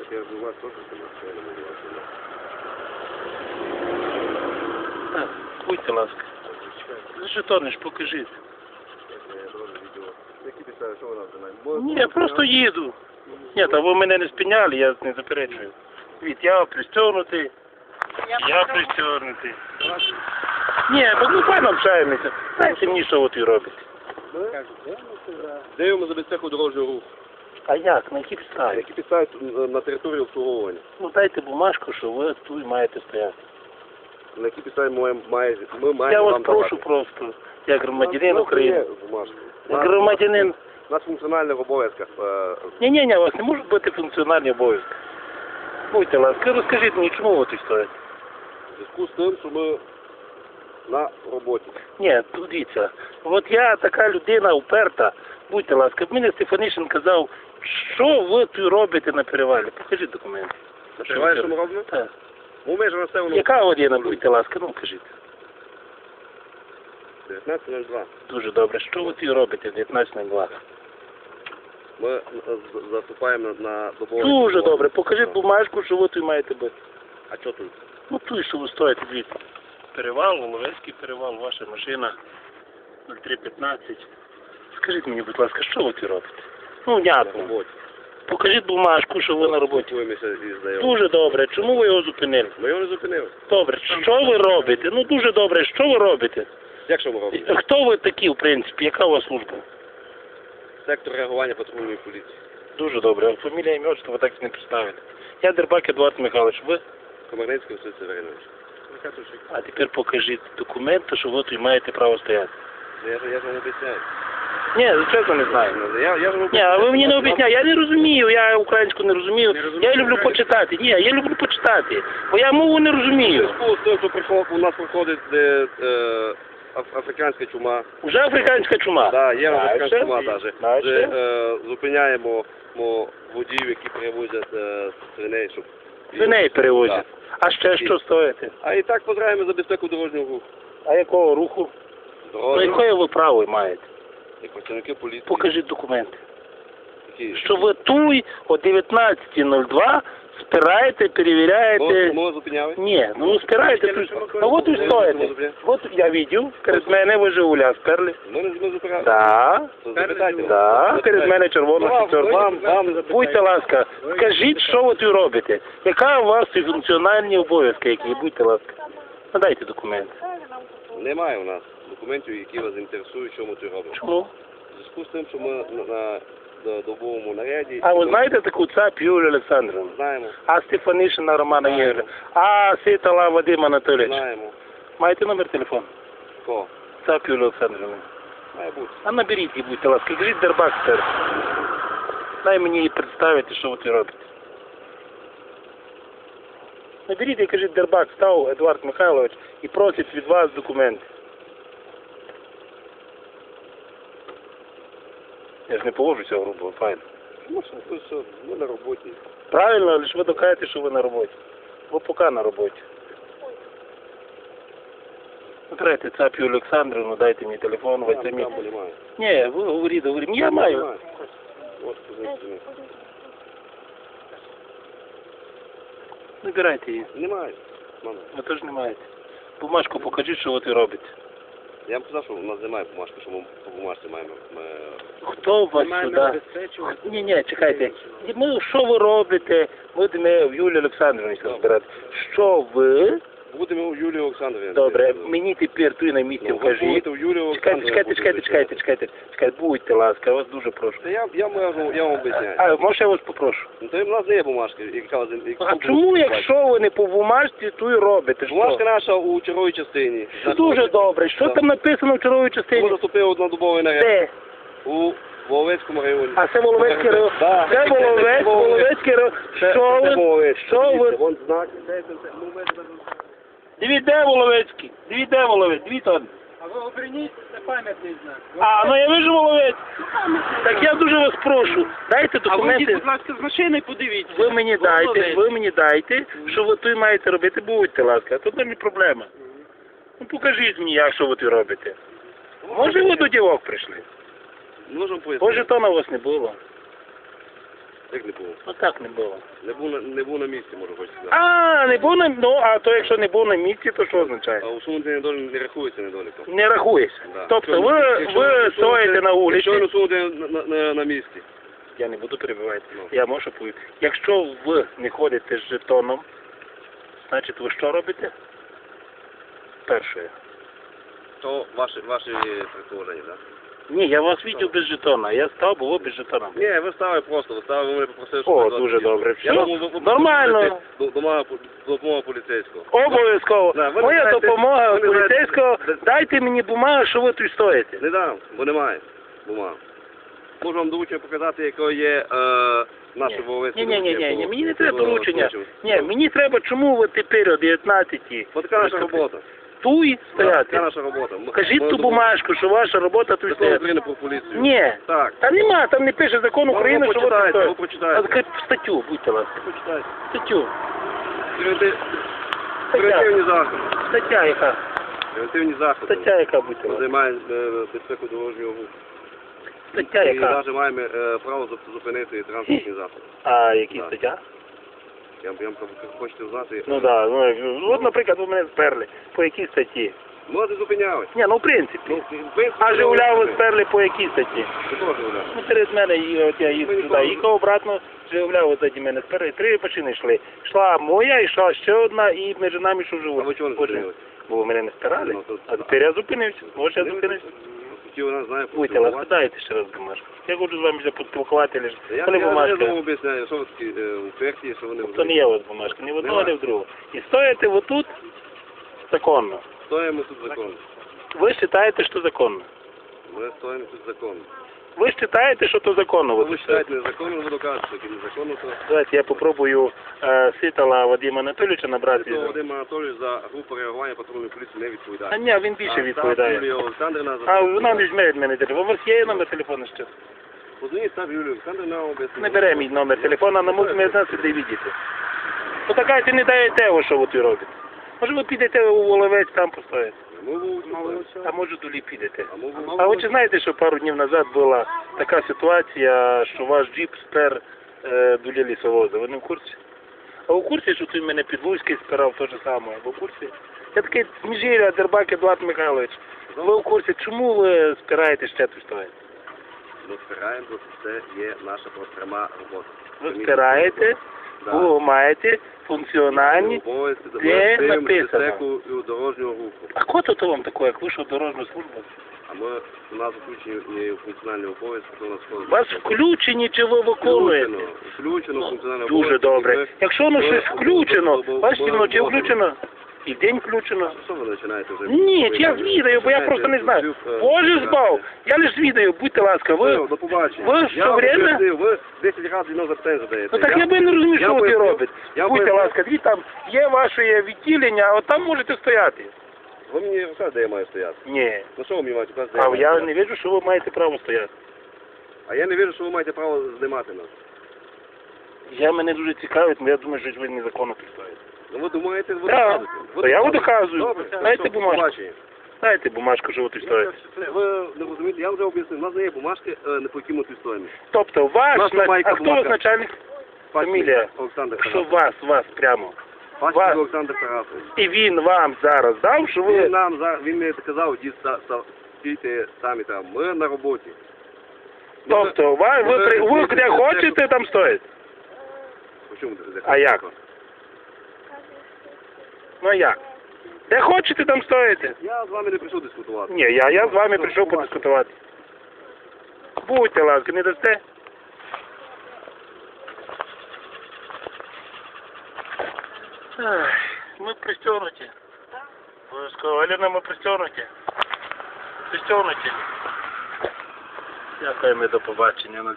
Так я у вас можу вас знімати. Так, будьте ласка. Ну, жетони ж покажіть. Які підстави, що вона? Ні, я просто їду. Ні, та ви мене не спиняли, я не заперечую. Від я пристегнутий, я пристегнутий. Ні, бо ми файно общаємося. Знаєте мені, що от ви робите. Даємо за безпеку дорожнього руху. А як? На які підставі? Які підстави на території обслуговування? Ну дайте бумажку, що ви тут маєте стояти. На які підстави ми маємо, ми маємо Я вас вам прошу давати? просто, як громадянин У нас є України. бумажка. Як громадянин. У нас функціональних обов'язках. е, Ні, ні, ні, у вас не можуть бути функціональні обов'язки. Будьте ласка, розкажіть мені, чому ви тут стоїте? В зв'язку з тим, що ми на роботі. Ні, тут дивіться, от я така людина уперта, будьте ласка, мені Стефанишин казав, що ви тут робите на перевалі? Покажіть документи. Відкриваєш, що ми робимо? Так. Ми межі населеного Яка година, будьте ласка, ну кажіть. 19.02. Дуже добре. Що ви тут робите 19.02? Ми з- заступаємо на, на добовий. Дуже добре. Покажіть бумажку, що ви тут маєте бути. А що тут? Ну тут, що ви стоїте, дивіться. Перевал, Воловецький перевал, ваша машина 0315. Скажіть мені, будь ласка, що ви тут робите? Ну, внятно. роботі. Покажіть бумажку, що ви на роботі. Спілкуємося із заявою. Дуже добре. Чому ви його зупинили? Ми його не зупинили. Добре, що ви робите? Ну дуже добре, що ви робите? Як що ми робимо? Хто ви такі, в принципі? Яка у вас служба? Сектор реагування патрульної поліції. Дуже добре. Фамілія ім'я, що ви так не представите. Я Дербак Едуард Михайлович. Ви? Комарницький Василь Северинович. А тепер покажіть документи, що ви тут маєте право стояти. Я ж я ж вам обіцяю. Ні, чесно не знаю. Я, я ж вам Ні, а ви мені не об'ясняєте. Я не розумію, я українську не розумію. Я люблю почитати. Ні, я люблю почитати. Бо я мову не розумію. зв'язку з тим, що приход- у нас проходить е, е, аф- африканська чума. Уже африканська чума. Да, є африканська Дальше. чума навіть. Дальше. Е, зупиняємо мо, водіїв, які перевозять е, свиней, щоб... Свиней перевозять. А ще що стоїте? А і так позираємо за безпеку дорожнього руху. А якого руху? Ну, Дорожнього, якої ви право маєте? Як працівники поліції. Покажіть документи. Які? Що ви туй о 19.02 спираєте, перевіряєте. Ми зупиняли? Ні, ну спираєте тут. Ну от і стоїте. От я бачив, перед мене ви Жигуля сперли. Ми не ми зупиняли. Да. Запитайте. Да, перед мене червона Вам, вам, вам Будьте ласка, скажіть, що ви тут робите? Яка у вас і функціональні обов'язки, які, будьте ласка. Надайте документи. Немає у нас документів, які вас інтересують, що ми тут робимо. Чому? В зв'язку з тим, що ми на, на до- добовому наряді. А ви знаєте таку цап Юлію Олександровну? Знаємо, А Стефанишина Романа Ігоря? А Ситала Вадим Анатолійович? знаємо. Маєте номер телефону? Кого? Цап Юлію Олександровну. Має бути. А наберіть її, будьте ласка. Кажіть Дербак тепер. Дай мені її представити, що ви тут робите. Наберіть і кажіть Дербак, став Едуард Михайлович і просить від вас документи. Я ж не поводжуся грубо, файно. Ну що, то що, ми на роботі. Правильно, лише ви докажете, що ви на роботі. Ви поки на роботі. Набирайте цап Юлію Олександровну, дайте мені телефон, ви Там, самі. там немає. Ні, ви говоріть, говоріть. Я маю. Немає. Ось позиція. Набирайте її. Немає. Мама. Ви теж не маєте. Бумажку покажіть, що ви робите. Я вам сказав, що у нас немає бумажки, що ми по бумажці маємо. Ми... Хто вас сюди? Ні, ні, чекайте. Ми, що ви робите? Ми в Юлії Олександровні збирати. Що ви? Будемо у Юлії Олександрівні. Добре, мені тепер тут на місці Ну, ви будете у Юлії Чекайте, Олександрівні. чекайте, чекайте, чекайте, чекайте, чекайте, будьте ласка, я вас дуже прошу. Та я, я, можу, я вам об'ясняю. А, може я вас попрошу? Ну, то в нас не є бумажки, яка вас... яку А чому, якщо ви не по бумажці, то і робите? Бумажка Що? наша у черговій частині. Дуже добре. Що там написано в черговій Ми частині? заступили однодобовий наряд Де? у Воловецькому районі. А це Воловецький район. Да. Це Воловець, Воловецький район. Що ви? Що ви? Вон знак. Це- це- це- ну, ви- Дивіться, де Воловецький? Дивіться, де Воловець? Дивіться. он. А ви оберніть, це пам'ятний знак. А, ну я вижу Воловець. Так я дуже вас прошу, дайте А ви йдіть, документи. будь ласка, з машини подивіться. Ви мені дайте, ви мені дайте, що ви тут маєте робити, будьте ласка, тут не проблема. Ну покажіть мені, як що ви тут робите. Може ви до дівок прийшли? Можемо пояснити. Може то на вас не було. Як не було? Ну так не було. Не був на, не був на місці, можу хоч сказати. А, не був на ну, а то якщо не був на місці, то що означає? А усунути недолік не рахується недоліком. Не рахується. Да. Тобто Якщо- ви, якщо ви усунути- стоїте на Якщо не вулиці. усунути на, на, на, на місці. Я не буду перебивати. Ну. Я можу повідомити. Якщо ви не ходите з жетоном, значить ви що робите? Перше. То ваші, ваші предположення, так? Ні, я вас бачив без жетона. Я став, ви без жетона. Ні, ви ставили просто, ви ставили, ви попросили, О, дуже добре. Я ви нормально. Допомога, допомога поліцейського. Обов'язково. Да, ви не Моя знаєте- допомога ви не знаєте- поліцейського. Дайте мені бумагу, що ви тут стоїте. Не дам, бо немає бумаг. Можу вам доручення показати, яке є е, наше Воловецьке. Ні, ні, ні, ні, ні, мені не треба доручення. Ні, Ні, мені треба, чому ви тепер о 19 Бо така наша робота. Туй Така стояти. наша робота. Кажіть ми ту бумажку, що ваша робота тут Закон. України про поліцію. Ні. Так. Та нема, там не пише закон Ви України, що ви тут ви. А статтю, будьте ласка. Почитайте. Статтю. Превенти- Превентивні заходи. Стаття яка? Превентивні заходи. Стаття яка, будьте Ми ласка. займаємо е, безпеку дорожнього руху. Стаття І яка? навіть маємо е, право зуп- зупинити транспортні заходи. А які Так. стаття? Я, я хочете знати. Ну так, да, ну, от, наприклад, ви мене сперли. По якій статті? Можете зупиняли. Ні, ну в принципі. Ну, в принципі, А Жигуля ви сперли по якій статті? Якого Жигуля? Ну, перед мене, і от я їду Ви сюди, ніколи- їхав обратно, Жигуля от заді мене сперли, три машини йшли. Йшла моя, йшла ще одна, і між нами йшов А живот. ви чого не зупинились? Бо мене не спирали. Ну, то- А тепер я зупинився. Може, я зупинився. Хотів вона знає Путіна, ласка, спитайте ще раз бумажку. Я хочу з вами вже поспілкувати лише. Я, Коли я, я бумажка? думаю, об'ясняю, що такі е, упертí, що вони То не є у вас бумажка, ні в одного, Нема. ні в другого. І стоїте ви тут законно. Стоїмо тут законно. Ви вважаєте, що законно. Ми стоїмо тут законно. Ви вважаєте, що то законно. Ви вважаєте незаконно, ви доказуєте, що незаконно, то Давайте я попробую е, Ситала Вадима Анатолійовича набрати. Це Вадим Анатолійович за групу реагування патрульної поліції не А відповідає. ні, він більше відповідає. Юлія Олександрівна за... А вона не візьме мене телефон. У вас є номер телефону ще? Позвоніть так Юлію Олександрівна об'яснить. Не бере мій номер телефона, на мові мене знаєте, де видіти. Ну така ти не даєте, ви що ви тут робите. Може ви підете у Воловець там постоїте. А може долі підете. А ви чи знаєте, що пару днів назад була така ситуація, що ваш джип спер е, до лісовоза? Ви не в курсі? А у курсі, що ти мене під Луцький спирав те ж саме? Ви в курсі? Я такий Міжіря, Дербак Едуард Михайлович. Ви в курсі, чому ви спираєте ще тут стоїть? Ми спираємо, бо це є наша пряма робота. Ви спираєте. Ви маєте функціональні. Обов'язки Де написано? і дорожнього руху. А хто то вам таке, як вийшов дорожню службу? А ми у нас включені функціональні обов'язки, то у нас У вас включені чи ви виконуєте? включено, включено функціональні Дуже добре. Якщо воно щось включено, бачите, ми- чи включено, і день включено. Що ви починаєте вже? Ні, я звідаю, бо я просто не знаю. Боже збав, я лише звідаю, будьте ласка, Ви, до побачення. ви я все вам время- пояснив, ви 10 разів відносно запитання задаєте. Ну так я би не розумію, я що ви поясню- робите. я Будьте поясню. ласка, дві там є ваше відділення, а от там можете стояти. Ви мені розказуєте, де я маю стояти. Ні. Ну що ви мені маєте казати, де я А маю я стояти? не вірю, що ви маєте право стояти. А я не вірю, що ви маєте право знімати нас. Я мене дуже цікавить, але я думаю, що ви незаконно тут стоїте. Ну ви думаєте, ви Так. доказуєте. Ви я доказуєте. доказую. Добре, Дайте все, бумажку. побачення. Дайте бумажку, що ви тут стоїте. Ви не розумієте, я вже об'яснив, у нас не є бумажки, е, не по яким ми тут стоїмо. Тобто ваш, Наша на- майка а хто бумага. начальник? Фамілія. Олександр Що Тарасович. вас, вас прямо. Вас. Олександр Тарасович. І він вам зараз дав, що ви... Він нам за він мені сказав, ді стійте самі там. Ми на роботі. Ну, Тобто, ви, ви, при- ви де хочете, там стоїть. Почому А як? Ну а як? Де хочете, там стоїте. Я з вами не прийшов дискутувати. Ні, я, я з вами прийшов подискутувати. Будьте ласка, не дасте? Ах, Ми пристегнуті. Обов'язково. Аліна, ми пристегнуті. Пристегнуті. Дякуємо до побачення на